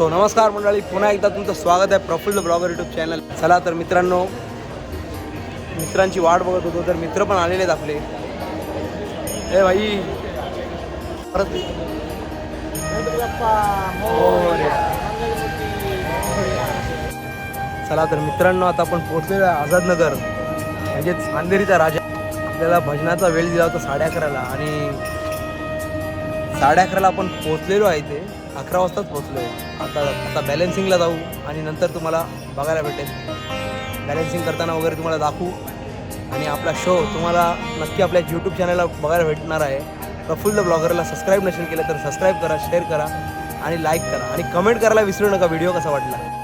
So नमस्कार मंडळी पुन्हा एकदा तुमचं स्वागत आहे प्रफुल्ल ब्लॉगर यूट्यूब चॅनल चला तर मित्रांनो मित्रांची वाट बघत होतो तर मित्र पण आलेले आहेत आपले. ए भाई परत चला तर मित्रांनो आता आपण पोहोचलेलो आहे आझादनगर. म्हणजेच अंधेरीचा राजा. आपल्याला भजनाचा वेळ दिला होता साडे अकराला आणि साडे अकराला आपण पोहोचलेलो आहे इथे. अकरा वाजताच पोचलो आहे आता आता बॅलेन्सिंगला जाऊ आणि नंतर तुम्हाला बघायला भेटेल. बॅलेन्सिंग करताना वगैरे तुम्हाला दाखवू. आणि आपला शो तुम्हाला नक्की आपल्या यूट्यूब चॅनलला बघायला भेटणार आहे. प्रफुल्ल ब्लॉगरला सबस्क्राईब नसेल केलं तर सबस्क्राईब करा शेअर करा आणि लाईक करा. आणि कमेंट करायला विसरू नका व्हिडिओ कसा वाटला.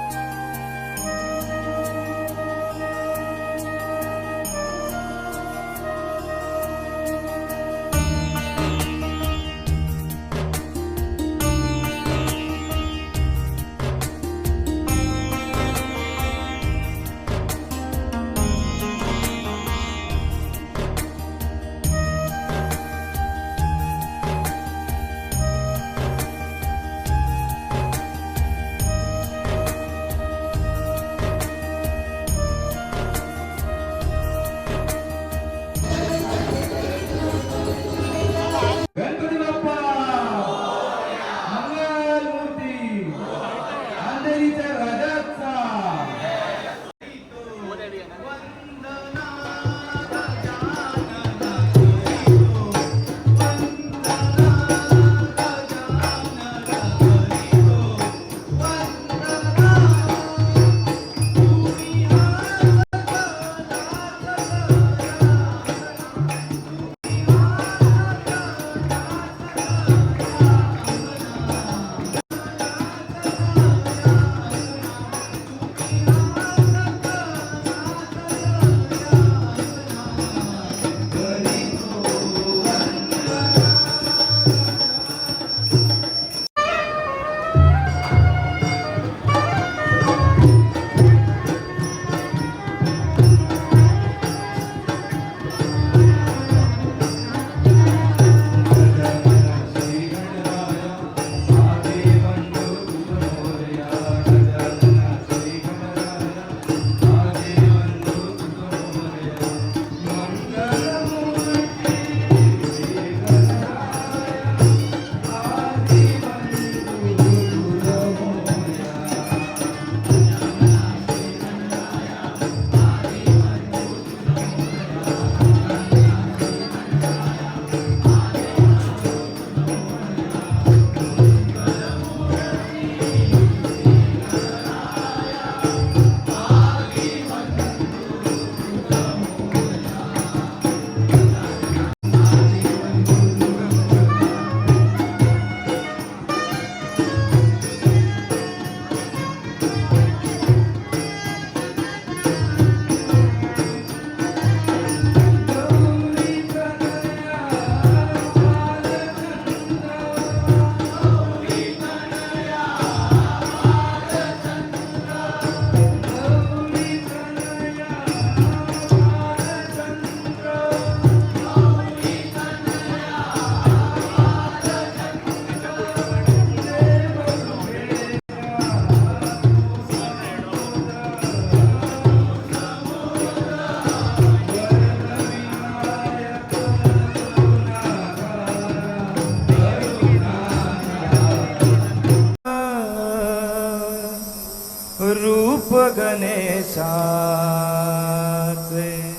रूप गणेशाचे.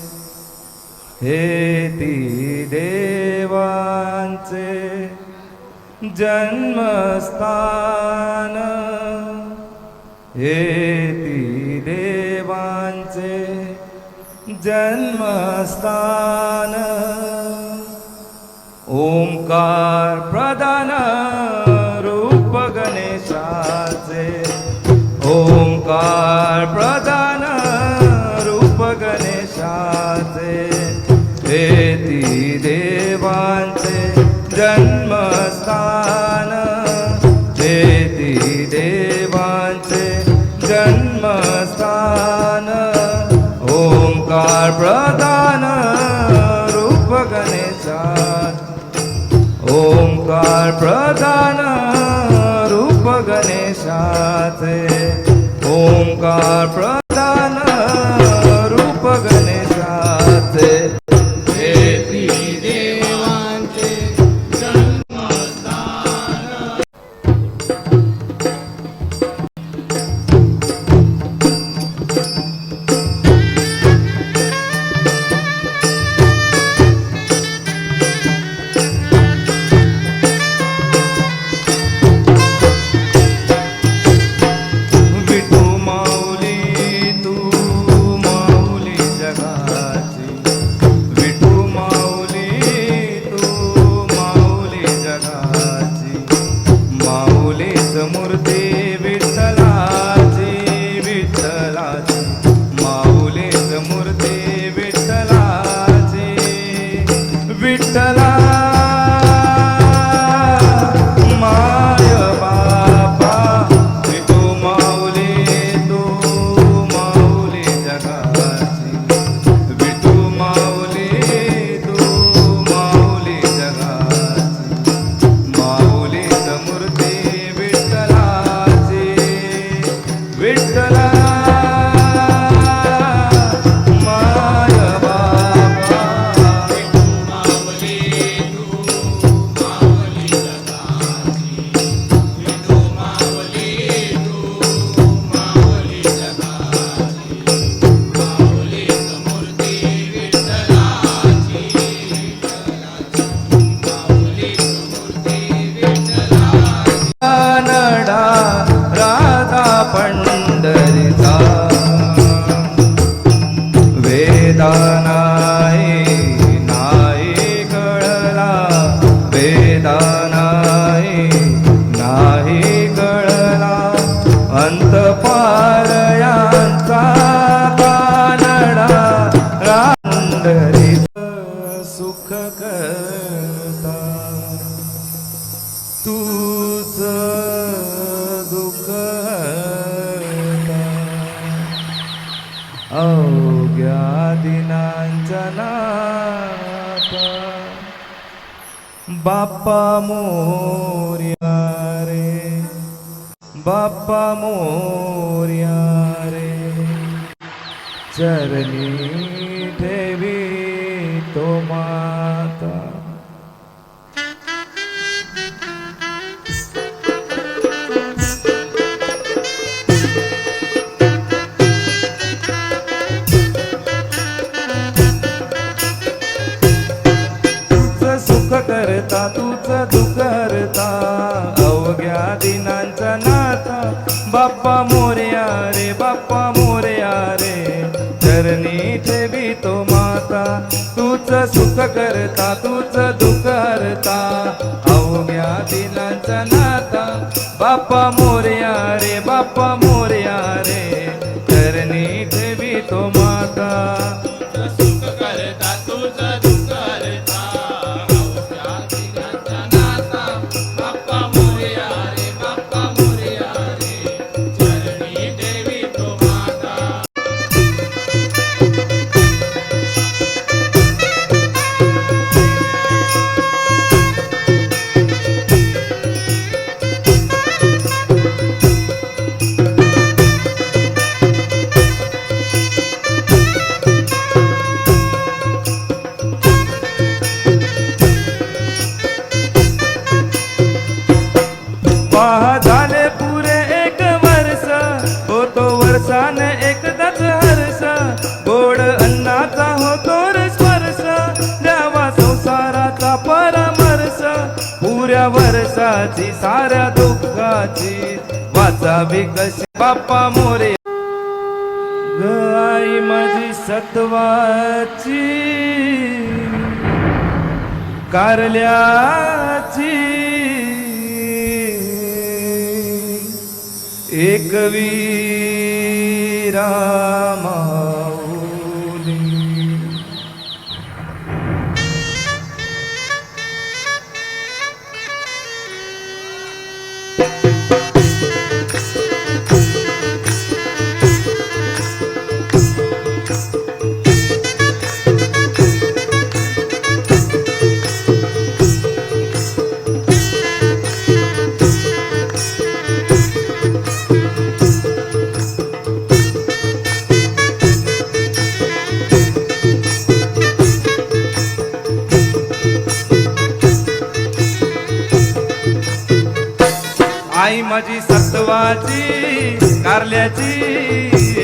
हे ती देवांचे जन्मस्थान. हे ती देवांचे जन्मस्थान. ओंकार ओंकार करता. तूच दुःख अवघ्या दिनांच्या नाथा बाप्पा मोर्या रे. बाप्पा मोर्या रे. चरणी ठेवी तो बाप्पा मोर्या रे बाप्पा मोर्या रे चरणी ठेवी तो माता तूच सुख करता तूच दुःख हरता. अवघ्या दिलांचा नाता बाप्पा मोर्या रे बाप्पा वर्षाची साऱ्या दुःखाची वाचावी कशी बाप्पा मोरे. ग आई माझी सत्वाची कारल्याची. एकवीरा माझी कारल्याची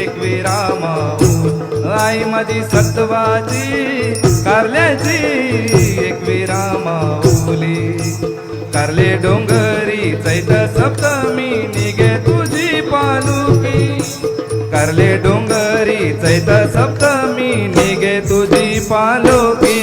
एक विरामाऊ आई मधी सत्वाची कारल्याची एक विरामाऊली कारले डोंगरी चैत सप्तमी निघे तुझी पालुकी कारले डोंगरी चैत सप्तमी निघे तुझी पालुकी